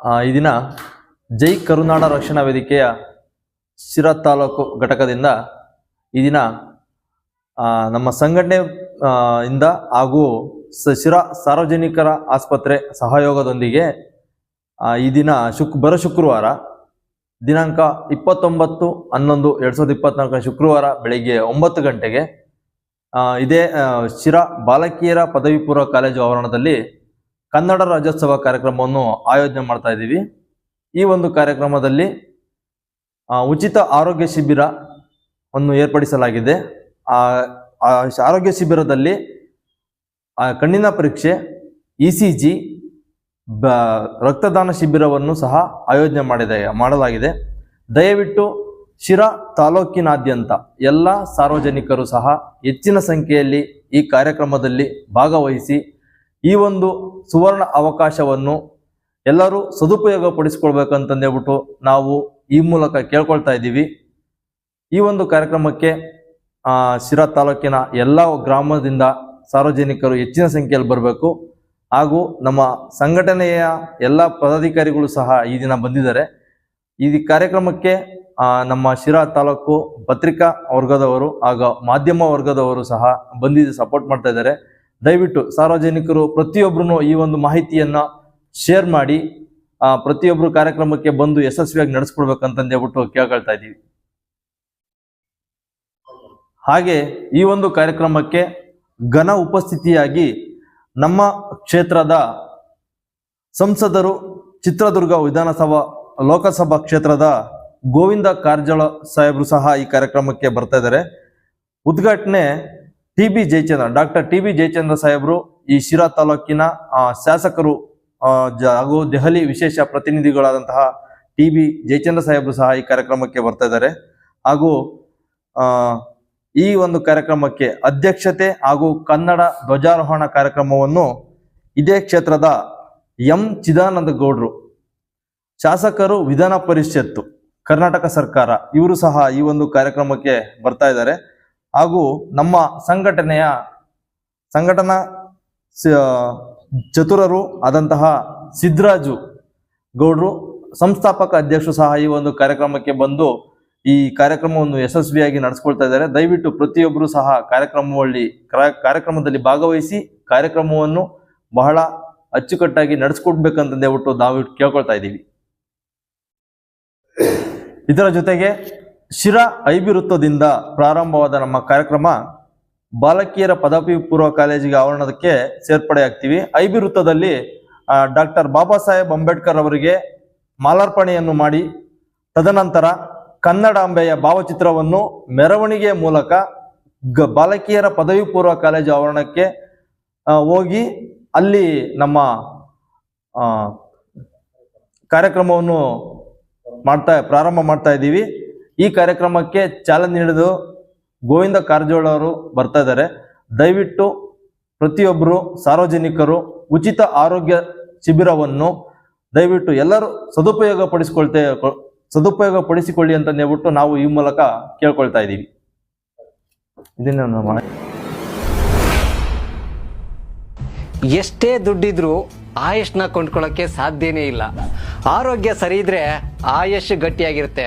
ಈ ದಿನ ಜೈ ಕರುನಾಡ ರಕ್ಷಣಾ ವೇದಿಕೆಯ ಶಿರಾ ತಾಲೂಕು ಘಟಕದಿಂದ ಈ ದಿನ ನಮ್ಮ ಸಂಘಟನೆ ಇಂದ ಹಾಗೂ ಶಿರಾ ಸಾರ್ವಜನಿಕರ ಆಸ್ಪತ್ರೆ ಸಹಯೋಗದೊಂದಿಗೆ ಈ ದಿನ ಶುಕ್ ಬರ ಶುಕ್ರವಾರ, ದಿನಾಂಕ ಇಪ್ಪತ್ತೊಂಬತ್ತು ಹನ್ನೊಂದು ಎರಡು ಸಾವಿರದ ಇಪ್ಪತ್ನಾಲ್ಕನೇ ಶುಕ್ರವಾರ ಬೆಳಿಗ್ಗೆ ಒಂಬತ್ತು ಗಂಟೆಗೆ ಇದೇ ಶಿರಾ ಬಾಲಕಿಯರ ಪದವಿ ಪೂರ್ವ ಕಾಲೇಜು ಆವರಣದಲ್ಲಿ ಕನ್ನಡ ರಾಜ್ಯೋತ್ಸವ ಕಾರ್ಯಕ್ರಮವನ್ನು ಆಯೋಜನೆ ಮಾಡ್ತಾ ಇದ್ದೀವಿ. ಈ ಒಂದು ಕಾರ್ಯಕ್ರಮದಲ್ಲಿ ಉಚಿತ ಆರೋಗ್ಯ ಶಿಬಿರವನ್ನು ಏರ್ಪಡಿಸಲಾಗಿದೆ. ಆ ಆರೋಗ್ಯ ಶಿಬಿರದಲ್ಲಿ ಕಣ್ಣಿನ ಪರೀಕ್ಷೆ, ಇ ಸಿ ಜಿ, ಬ, ರಕ್ತದಾನ ಶಿಬಿರವನ್ನು ಸಹ ಆಯೋಜನೆ ಮಾಡಿದೆ, ಮಾಡಲಾಗಿದೆ. ದಯವಿಟ್ಟು ಶಿರಾ ತಾಲೂಕಿನಾದ್ಯಂತ ಎಲ್ಲ ಸಾರ್ವಜನಿಕರು ಸಹ ಹೆಚ್ಚಿನ ಸಂಖ್ಯೆಯಲ್ಲಿ ಈ ಕಾರ್ಯಕ್ರಮದಲ್ಲಿ ಭಾಗವಹಿಸಿ ಈ ಒಂದು ಸುವರ್ಣ ಅವಕಾಶವನ್ನು ಎಲ್ಲರೂ ಸದುಪಯೋಗ ಪಡಿಸ್ಕೊಳ್ಬೇಕಂತಂದೇಳ್ಬಿಟ್ಟು ನಾವು ಈ ಮೂಲಕ ಕೇಳ್ಕೊಳ್ತಾ ಇದ್ದೀವಿ. ಈ ಒಂದು ಕಾರ್ಯಕ್ರಮಕ್ಕೆ ಶಿರಾ ತಾಲೂಕಿನ ಎಲ್ಲ ಗ್ರಾಮದಿಂದ ಸಾರ್ವಜನಿಕರು ಹೆಚ್ಚಿನ ಸಂಖ್ಯೆಯಲ್ಲಿ ಬರಬೇಕು. ಹಾಗೂ ನಮ್ಮ ಸಂಘಟನೆಯ ಎಲ್ಲ ಪದಾಧಿಕಾರಿಗಳು ಸಹ ಈ ದಿನ ಬಂದಿದ್ದಾರೆ. ಈ ಕಾರ್ಯಕ್ರಮಕ್ಕೆ ನಮ್ಮ ಶಿರಾ ತಾಲೂಕು ಪತ್ರಿಕಾ ವರ್ಗದವರು ಹಾಗೂ ಮಾಧ್ಯಮ ವರ್ಗದವರು ಸಹ ಬಂದಿದ್ದು ಸಪೋರ್ಟ್ ಮಾಡ್ತಾ ಇದ್ದಾರೆ. ದಯವಿಟ್ಟು ಸಾರ್ವಜನಿಕರು ಪ್ರತಿಯೊಬ್ಬರೂ ಈ ಒಂದು ಮಾಹಿತಿಯನ್ನ ಶೇರ್ ಮಾಡಿ ಪ್ರತಿಯೊಬ್ಬರು ಕಾರ್ಯಕ್ರಮಕ್ಕೆ ಬಂದು ಯಶಸ್ವಿಯಾಗಿ ನಡೆಸ್ಕೊಡ್ಬೇಕಂತಂದು ಹೇಳ್ಬಿಟ್ಟು ಕೇಳ್ಕೊಳ್ತಾ ಇದ್ದೀವಿ. ಹಾಗೆ ಈ ಒಂದು ಕಾರ್ಯಕ್ರಮಕ್ಕೆ ಘನ ಉಪಸ್ಥಿತಿಯಾಗಿ ನಮ್ಮ ಕ್ಷೇತ್ರದ ಸಂಸದರು ಚಿತ್ರದುರ್ಗ ವಿಧಾನಸಭಾ ಲೋಕಸಭಾ ಕ್ಷೇತ್ರದ ಗೋವಿಂದ ಕಾರಜೋಳ ಸಾಹೇಬರು ಸಹ ಈ ಕಾರ್ಯಕ್ರಮಕ್ಕೆ ಬರ್ತಾ ಇದ್ದಾರೆ. ಉದ್ಘಾಟನೆ T B Jayachandra, doctor T B Jayachandra ಸಾಹೇಬರು ಈ ಶಿರಾ ತಾಲೂಕಿನ ಶಾಸಕರು ಹಾಗೂ ದೆಹಲಿ ವಿಶೇಷ ಪ್ರತಿನಿಧಿಗಳಾದಂತಹ ಟಿ ಬಿ ಜಯಚಂದ್ರ ಸಾಹೇಬರು ಸಹ ಈ ಕಾರ್ಯಕ್ರಮಕ್ಕೆ ಬರ್ತಾ ಇದ್ದಾರೆ. ಹಾಗೂ ಈ ಒಂದು ಕಾರ್ಯಕ್ರಮಕ್ಕೆ ಅಧ್ಯಕ್ಷತೆ ಹಾಗೂ ಕನ್ನಡ ಧ್ವಜಾರೋಹಣ ಕಾರ್ಯಕ್ರಮವನ್ನು ಇದೇ ಕ್ಷೇತ್ರದ ಎಂ ಚಿದಾನಂದ ಗೌಡ್ರು, ಶಾಸಕರು ವಿಧಾನ ಪರಿಷತ್ತು, ಕರ್ನಾಟಕ ಸರ್ಕಾರ, ಇವರು ಸಹ ಈ ಒಂದು ಕಾರ್ಯಕ್ರಮಕ್ಕೆ ಬರ್ತಾ ಇದ್ದಾರೆ. ಹಾಗೂ ನಮ್ಮ ಸಂಘಟನೆಯ ಸಂಘಟನಾ ಚತುರರು ಆದಂತಹ ಸಿದ್ದರಾಜು ಗೌಡರು ಸಂಸ್ಥಾಪಕ ಅಧ್ಯಕ್ಷರು ಸಹ ಈ ಒಂದು ಕಾರ್ಯಕ್ರಮಕ್ಕೆ ಬಂದು ಈ ಕಾರ್ಯಕ್ರಮವನ್ನು ಯಶಸ್ವಿಯಾಗಿ ನಡೆಸ್ಕೊಳ್ತಾ ಇದ್ದಾರೆ. ದಯವಿಟ್ಟು ಪ್ರತಿಯೊಬ್ಬರು ಸಹ ಕಾರ್ಯಕ್ರಮದಲ್ಲಿ ಕ್ರ- ಕಾರ್ಯಕ್ರಮದಲ್ಲಿ ಭಾಗವಹಿಸಿ ಕಾರ್ಯಕ್ರಮವನ್ನು ಬಹಳ ಅಚ್ಚುಕಟ್ಟಾಗಿ ನಡೆಸ್ಕೊಡ್ಬೇಕಂತಂದೇಳ್ಬಿಟ್ಟು ನಾವು ಕೇಳ್ಕೊಳ್ತಾ ಇದ್ದೀವಿ. ಇದರ ಜೊತೆಗೆ ಶಿರಾ ಐಬಿವೃತ್ತದಿಂದ ಪ್ರಾರಂಭವಾದ ನಮ್ಮ ಕಾರ್ಯಕ್ರಮ ಬಾಲಕಿಯರ ಪದವಿ ಪೂರ್ವ ಕಾಲೇಜಿಗೆ ಆವರಣಕ್ಕೆ ಸೇರ್ಪಡೆಯಾಗ್ತೀವಿ. ಐಬಿ ವೃತ್ತದಲ್ಲಿ ಡಾಕ್ಟರ್ ಬಾಬಾ ಸಾಹೇಬ್ ಅಂಬೇಡ್ಕರ್ ಅವರಿಗೆ ಮಾಲಾರ್ಪಣೆಯನ್ನು ಮಾಡಿ, ತದನಂತರ ಕನ್ನಡಾಂಬೆಯ ಭಾವಚಿತ್ರವನ್ನು ಮೆರವಣಿಗೆ ಮೂಲಕ ಗ, ಬಾಲಕಿಯರ ಪದವಿ ಪೂರ್ವ ಕಾಲೇಜು ಆವರಣಕ್ಕೆ ಹೋಗಿ ಅಲ್ಲಿ ನಮ್ಮ ಕಾರ್ಯಕ್ರಮವನ್ನು ಮಾಡ್ತಾ, ಪ್ರಾರಂಭ ಮಾಡ್ತಾ ಇದ್ದೀವಿ. ಈ ಕಾರ್ಯಕ್ರಮಕ್ಕೆ ಚಾಲನೆ ನೀಡಿದು ಗೋವಿಂದ ಕಾರಜೋಳ ಅವರು ಬರ್ತಾ ಇದ್ದಾರೆ. ದಯವಿಟ್ಟು ಪ್ರತಿಯೊಬ್ಬರು ಸಾರ್ವಜನಿಕರು ಉಚಿತ ಆರೋಗ್ಯ ಶಿಬಿರವನ್ನು ದಯವಿಟ್ಟು ಎಲ್ಲರೂ ಸದುಪಯೋಗ ಪಡಿಸಿಕೊಳ್ತೇ, ಸದುಪಯೋಗ ಪಡಿಸಿಕೊಳ್ಳಿ ಅಂತ ಹೇಳ್ಬಿಟ್ಟು ನಾವು ಈ ಮೂಲಕ ಕೇಳ್ಕೊಳ್ತಾ ಇದ್ದೀವಿ. ಇದನ್ನ ಎಷ್ಟೇ ದುಡ್ಡಿದ್ರೂ ಆಯುಷ್ನ ಕೊಂಡ್ಕೊಳ್ಳೋಕ್ಕೆ ಸಾಧ್ಯನೇ ಇಲ್ಲ. ಆರೋಗ್ಯ ಸರಿ ಇದ್ರೆ ಆಯುಷ್ ಗಟ್ಟಿಯಾಗಿರುತ್ತೆ.